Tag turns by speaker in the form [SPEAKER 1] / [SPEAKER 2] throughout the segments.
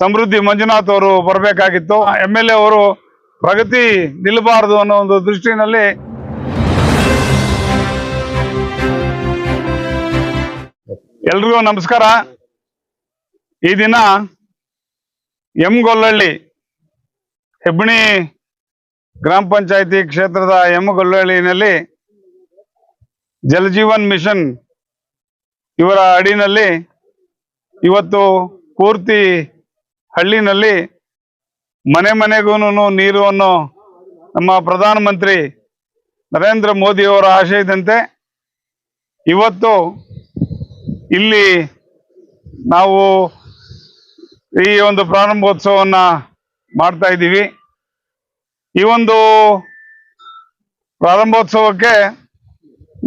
[SPEAKER 1] ಸಮೃದ್ಧಿ ಮಂಜುನಾಥ್ ಅವರು ಬರಬೇಕಾಗಿತ್ತು. M L A ಅವರು ಪ್ರಗತಿ ನಿಲ್ಲಬಾರದು ಅನ್ನೋ ಒಂದು ದೃಷ್ಟಿನಲ್ಲಿ ಎಲ್ರಿಗೂ ನಮಸ್ಕಾರ. ಈ ದಿನ ಎಂ ಗೊಲ್ಲಹಳ್ಳಿ ಹೆಬ್ಬಣಿ ಗ್ರಾಮ ಪಂಚಾಯತಿ ಕ್ಷೇತ್ರದ ಎಂ ಗೊಲ್ಲಹಳ್ಳಿನಲ್ಲಿ ಜಲಜೀವನ್ ಮಿಷನ್ ಇವರ ಅಡಿನಲ್ಲಿ ಇವತ್ತು ಪೂರ್ತಿ ಹಳ್ಳಿನಲ್ಲಿ ಮನೆ ಮನೆಗೂ ನೀರು ಅನ್ನೋ ನಮ್ಮ ಪ್ರಧಾನಮಂತ್ರಿ ನರೇಂದ್ರ ಮೋದಿಯವರ ಆಶಯದಂತೆ ಇವತ್ತು ಇಲ್ಲಿ ನಾವು ಈ ಒಂದು ಪ್ರಾರಂಭೋತ್ಸವವನ್ನು ಮಾಡ್ತಾ ಇದ್ದೀವಿ. ಈ ಒಂದು ಪ್ರಾರಂಭೋತ್ಸವಕ್ಕೆ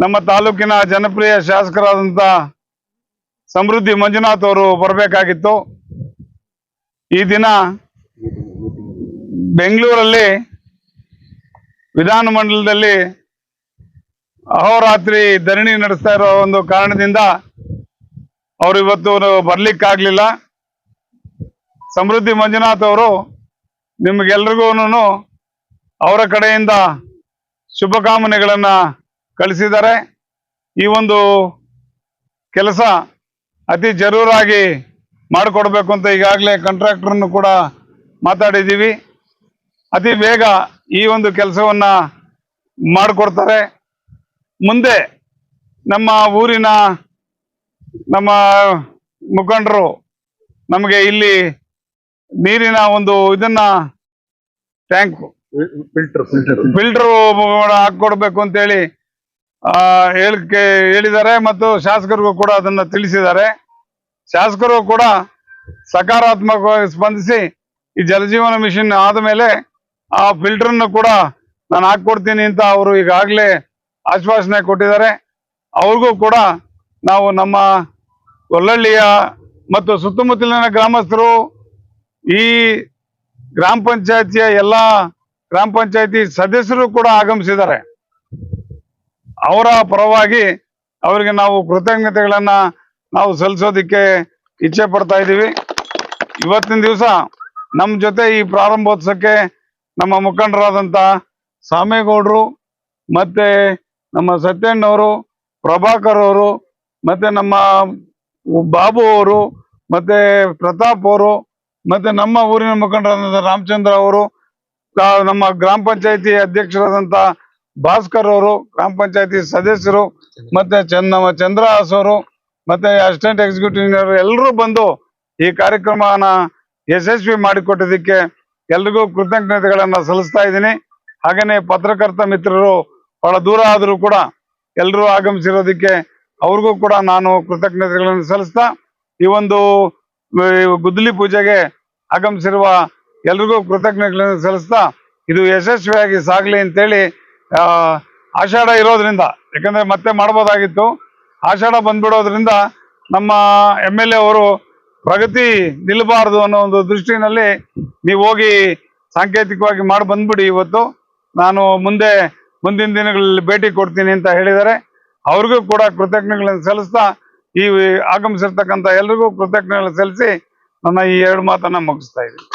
[SPEAKER 1] ನಮ್ಮ ತಾಲೂಕಿನ ಜನಪ್ರಿಯ ಶಾಸಕರಾದಂಥ ಸಮೃದ್ಧಿ ಮಂಜುನಾಥ್ ಅವರು ಬರಬೇಕಾಗಿತ್ತು. ಈ ದಿನ ಬೆಂಗಳೂರಲ್ಲಿ ವಿಧಾನಮಂಡಲದಲ್ಲಿ ಅಹೋರಾತ್ರಿ ಧರಣಿ ನಡೆಸ್ತಾ ಇರೋ ಒಂದು ಕಾರಣದಿಂದ ಅವರು ಇವತ್ತು ಬರ್ಲಿಕ್ಕಾಗ್ಲಿಲ್ಲ. ಸಮೃದ್ಧಿ ಮಂಜುನಾಥ್ ಅವರು ನಿಮಗೆಲ್ರಿಗೂ ಅವರ ಕಡೆಯಿಂದ ಶುಭಕಾಮನೆಗಳನ್ನ ಕಳಿಸಿದ್ದಾರೆ. ಈ ಒಂದು ಕೆಲಸ ಅತಿ ಜರೂರಾಗಿ ಮಾಡಿಕೊಡ್ಬೇಕು ಅಂತ ಈಗಾಗಲೇ ಕಾಂಟ್ರಾಕ್ಟರ್ನು ಕೂಡ ಮಾತಾಡಿದ್ದೀವಿ. ಅತಿ ಬೇಗ ಈ ಒಂದು ಕೆಲಸವನ್ನ ಮಾಡಿಕೊಡ್ತಾರೆ. ಮುಂದೆ ನಮ್ಮ ಊರಿನ ನಮ್ಮ ಮುಖಂಡರು ನಮಗೆ ಇಲ್ಲಿ ನೀರಿನ ಒಂದು ಇದನ್ನ ಟ್ಯಾಂಕ್
[SPEAKER 2] ಫಿಲ್ಟರ್
[SPEAKER 1] ಹಾಕೊಡ್ಬೇಕು ಅಂತೇಳಿ ಹೇಳಿಕೆ ಹೇಳಿದ್ದಾರೆ ಮತ್ತು ಶಾಸಕರಿಗೂ ಕೂಡ ಅದನ್ನ ತಿಳಿಸಿದ್ದಾರೆ. ಶಾಸಕರು ಕೂಡ ಸಕಾರಾತ್ಮಕವಾಗಿ ಸ್ಪಂದಿಸಿ ಈ ಜಲಜೀವನ ಮಿಷನ್ ಆದಮೇಲೆ ಆ ಫಿಲ್ಟರ್ನ್ನು ಕೂಡ ನಾನು ಹಾಕೊಡ್ತೀನಿ ಅಂತ ಅವರು ಈಗಾಗಲೇ ಆಶ್ವಾಸನೆ ಕೊಟ್ಟಿದ್ದಾರೆ. ಅವ್ರಿಗೂ ಕೂಡ ನಾವು ನಮ್ಮ ಕೊಲ್ಲಳ್ಳಿಯ ಮತ್ತು ಸುತ್ತಮುತ್ತಲಿನ ಗ್ರಾಮಸ್ಥರು ಈ ಗ್ರಾಮ ಪಂಚಾಯತಿಯ ಎಲ್ಲ ಗ್ರಾಮ ಪಂಚಾಯತಿ ಸದಸ್ಯರು ಕೂಡ ಆಗಮಿಸಿದ್ದಾರೆ. ಅವರ ಪರವಾಗಿ ಅವರಿಗೆ ನಾವು ಕೃತಜ್ಞತೆಗಳನ್ನ ನಾವು ಸಲ್ಲಿಸೋದಿಕ್ಕೆ ಇಚ್ಛೆ ಪಡ್ತಾ ಇದ್ದೀವಿ. ಇವತ್ತಿನ ದಿವಸ ನಮ್ಮ ಜೊತೆ ಈ ಪ್ರಾರಂಭೋತ್ಸವಕ್ಕೆ ನಮ್ಮ ಮುಖಂಡರಾದಂಥ ಸಾಮೇಗೌಡರು ಮತ್ತೆ ನಮ್ಮ ಸತ್ಯಣ್ಣವರು ಪ್ರಭಾಕರ್ ಅವರು, ಮತ್ತೆ ನಮ್ಮ ಬಾಬು ಅವರು, ಮತ್ತೆ ಪ್ರತಾಪ್ ಅವರು, ಮತ್ತೆ ನಮ್ಮ ಊರಿನ ಮುಖಂಡರಾದಂಥ ರಾಮಚಂದ್ರ ಅವರು ನಮ್ಮ ಗ್ರಾಮ ಪಂಚಾಯತಿ ಅಧ್ಯಕ್ಷರಾದಂಥ ಭಾಸ್ಕರ್ ಅವರು, ಗ್ರಾಮ ಪಂಚಾಯತಿ ಸದಸ್ಯರು, ಮತ್ತೆ ಚಂದ ಚಂದ್ರಹಾಸ್ ಅವರು ಮತ್ತೆ ಅಸಿಸ್ಟೆಂಟ್ ಎಕ್ಸಿಕ್ಯೂಟಿವ್ ಎಲ್ಲರೂ ಬಂದು ಈ ಕಾರ್ಯಕ್ರಮನ ಯಶಸ್ವಿ ಮಾಡಿಕೊಟ್ಟಿದ್ದಕ್ಕೆ ಎಲ್ರಿಗೂ ಕೃತಜ್ಞತೆಗಳನ್ನ ಸಲ್ಲಿಸ್ತಾ ಇದ್ದೀನಿ. ಹಾಗೇನೆ ಪತ್ರಕರ್ತ ಮಿತ್ರರು ಬಹಳ ದೂರ ಆದರೂ ಕೂಡ ಎಲ್ಲರೂ ಆಗಮಿಸಿರೋದಕ್ಕೆ ಅವ್ರಿಗೂ ಕೂಡ ನಾನು ಕೃತಜ್ಞತೆಗಳನ್ನು ಸಲ್ಲಿಸ್ತಾ ಈ ಒಂದು ಗುದ್ದಲಿ ಪೂಜೆಗೆ ಆಗಮಿಸಿರುವ ಎಲ್ರಿಗೂ ಕೃತಜ್ಞತೆಗಳನ್ನು ಸಲ್ಲಿಸ್ತಾ ಇದು ಯಶಸ್ವಿಯಾಗಿ ಸಾಗಲಿ ಅಂತೇಳಿ ಆಷಾಢ ಇರೋದ್ರಿಂದ, ಯಾಕಂದ್ರೆ ಮತ್ತೆ ಮಾಡ್ಬೋದಾಗಿತ್ತು. ಆಷಾಢ ಬಂದ್ಬಿಡೋದ್ರಿಂದ ನಮ್ಮ ಎಂ ಎಲ್ ಅವರು ಪ್ರಗತಿ ನಿಲ್ಲಬಾರದು ಅನ್ನೋ ಒಂದು ದೃಷ್ಟಿನಲ್ಲಿ ನೀವು ಹೋಗಿ ಸಾಂಕೇತಿಕವಾಗಿ ಮಾಡಿ ಬಂದ್ಬಿಡಿ ಇವತ್ತು. ನಾನು ಮುಂದೆ ಮುಂದಿನ ದಿನಗಳಲ್ಲಿ ಭೇಟಿ ಕೊಡ್ತೀನಿ ಅಂತ ಹೇಳಿದ್ದಾರೆ. ಅವ್ರಿಗೂ ಕೂಡ ಕೃತಜ್ಞತೆಗಳನ್ನು ಸಲ್ಲಿಸ್ತಾ ಈ ಆಗಮಿಸಿರ್ತಕ್ಕಂಥ ಎಲ್ರಿಗೂ ಕೃತಜ್ಞತೆಗಳನ್ನು ಸಲ್ಲಿಸಿ ನನ್ನ ಈ ಎರಡು ಮಾತನ್ನ ಮುಗಿಸ್ತಾ ಇದ್ದೀನಿ.